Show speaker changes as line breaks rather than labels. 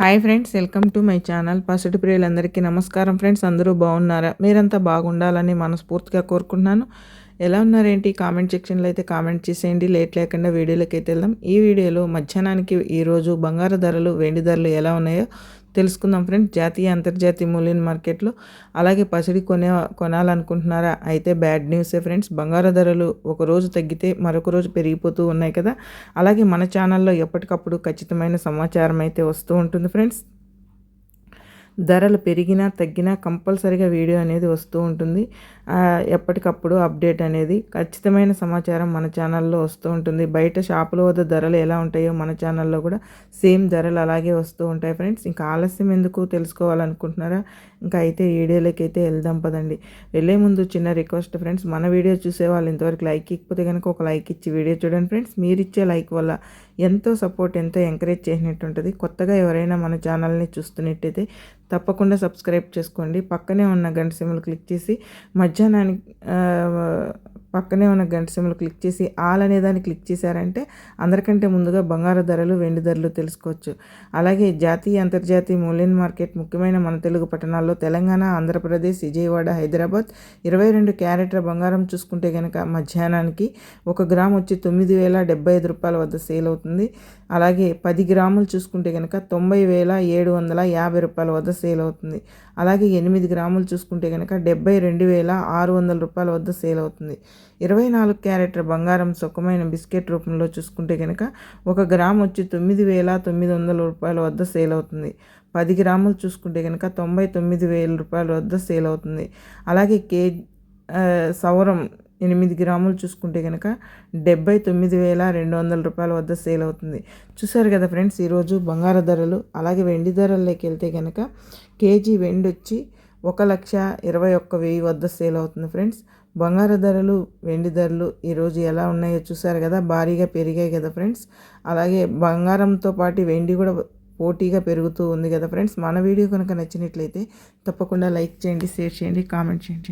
Hi friends welcome to my channel. పసిటి ప్రియులందరికీ నమస్కారం friends అందరూ బాగున్నారా? మీరంతా బాగుండాలని మనస్ఫూర్తిగా కోరుకుంటున్నాను. ఎలా ఉన్నారేంటి? కామెంట్ సెక్షన్లో అయితే కామెంట్ చేసేయండి. లేట్ లేకుండా వీడియోలోకి అయితే వెళ్దాం. ఈ వీడియోలో మధ్యాహ్నానికి ఈరోజు బంగారు ధరలు వెండి ధరలు ఎలా ఉన్నాయో తెలుసుకుందాం ఫ్రెండ్స్ జాతీయ అంతర్జాతీయ మూల్యం మార్కెట్లో అలాగే పసిడి కొనే కొనాలనుకుంటున్నారా? అయితే బ్యాడ్ న్యూసే ఫ్రెండ్స్. బంగారు ధరలు ఒక రోజు తగ్గితే మరొక రోజు పెరిగిపోతూ ఉన్నాయి కదా. అలాగే మన ఛానల్లో ఎప్పటికప్పుడు ఖచ్చితమైన సమాచారం అయితే వస్తూ ఉంటుంది ఫ్రెండ్స్. ధరలు పెరిగినా తగ్గినా కంపల్సరిగా వీడియో అనేది వస్తూ ఉంటుంది. ఎప్పటికప్పుడు అప్డేట్ అనేది ఖచ్చితమైన సమాచారం మన ఛానల్లో వస్తూ ఉంటుంది. బయట షాపుల వద్ద ధరలు ఎలా ఉంటాయో మన ఛానల్లో కూడా సేమ్ ధరలు అలాగే వస్తూ ఉంటాయి ఫ్రెండ్స్. ఇంకా ఆలస్యం ఎందుకు తెలుసుకోవాలనుకుంటున్నారా? ఇంకా అయితే వీడియోలోకి అయితే వెళ్దాం పదండి. వెళ్ళే ముందు చిన్న రిక్వెస్ట్ ఫ్రెండ్స్ మన వీడియో చూసే వాళ్ళు ఇంతవరకు లైక్ ఇకపోతే కనుక ఒక లైక్ ఇచ్చి వీడియో చూడండి ఫ్రెండ్స్. మీరు ఇచ్చే లైక్ వల్ల ఎంతో సపోర్ట్ ఎంతో ఎంకరేజ్ చేసినట్టు ఉంటుంది కొత్తగా ఎవరైనా మన ఛానల్ని చూస్తున్నట్టయితే తప్పకుండా సబ్స్క్రైబ్ చేసుకోండి. పక్కనే ఉన్న గంట సిమ్లు క్లిక్ చేసి మధ్యాహ్నానికి పక్కనే ఉన్న గంట సిమ్లు క్లిక్ చేసి ఆల్ అనే దాన్ని క్లిక్ చేశారంటే అందరికంటే ముందుగా బంగారు ధరలు వెండి ధరలు తెలుసుకోవచ్చు. అలాగే జాతీయ అంతర్జాతీయ మూల్యం మార్కెట్ ముఖ్యమైన మన తెలుగు పట్టణాల్లో తెలంగాణ ఆంధ్రప్రదేశ్ విజయవాడ హైదరాబాద్ ఇరవై రెండు క్యారెట్ల బంగారం చూసుకుంటే కనుక మధ్యాహ్నానికి ఒక గ్రామ్ వచ్చి తొమ్మిది వేల డెబ్బై ఐదు రూపాయల వద్ద సేల్ అవుతుంది. అలాగే పది గ్రాములు చూసుకుంటే కనుక తొంభై వేల ఏడు వందల యాభై రూపాయల వద్ద సేల్ అవుతుంది. అలాగే ఎనిమిది గ్రాములు చూసుకుంటే కనుక డెబ్బై రెండు వేల ఆరు వందల రూపాయల వద్ద సేల్ అవుతుంది. ఇరవై నాలుగు క్యారెట్ల బంగారం సుఖమైన బిస్కెట్ రూపంలో చూసుకుంటే కనుక ఒక గ్రామ్ వచ్చి తొమ్మిది వేల తొమ్మిది వందల రూపాయల వద్ద సేల్ అవుతుంది. పది గ్రాములు చూసుకుంటే కనుక తొంభై తొమ్మిది వేల రూపాయల వద్ద సేల్ అవుతుంది. అలాగే కే సౌరం ఎనిమిది గ్రాములు చూసుకుంటే కనుక డెబ్బై తొమ్మిది వేల రెండు వందల రూపాయల వద్ద సేల్ అవుతుంది. చూసారు కదా ఫ్రెండ్స్ ఈరోజు బంగారు ధరలు అలాగే వెండి ధరల్లోకి వెళ్తే కనుక కేజీ వెండి వచ్చి ఒక లక్ష ఇరవై ఒక్క వెయ్యి వద్ద సేల్ అవుతుంది ఫ్రెండ్స్. బంగారు ధరలు వెండి ధరలు ఈరోజు ఎలా ఉన్నాయో చూసారు కదా? భారీగా పెరిగాయి కదా ఫ్రెండ్స్. అలాగే బంగారంతో పాటు వెండి కూడా పోటీగా పెరుగుతూ ఉంది కదా ఫ్రెండ్స్. మన వీడియో కనుక నచ్చినట్లయితే తప్పకుండా లైక్ చేయండి షేర్ చేయండి కామెంట్ చేయండి.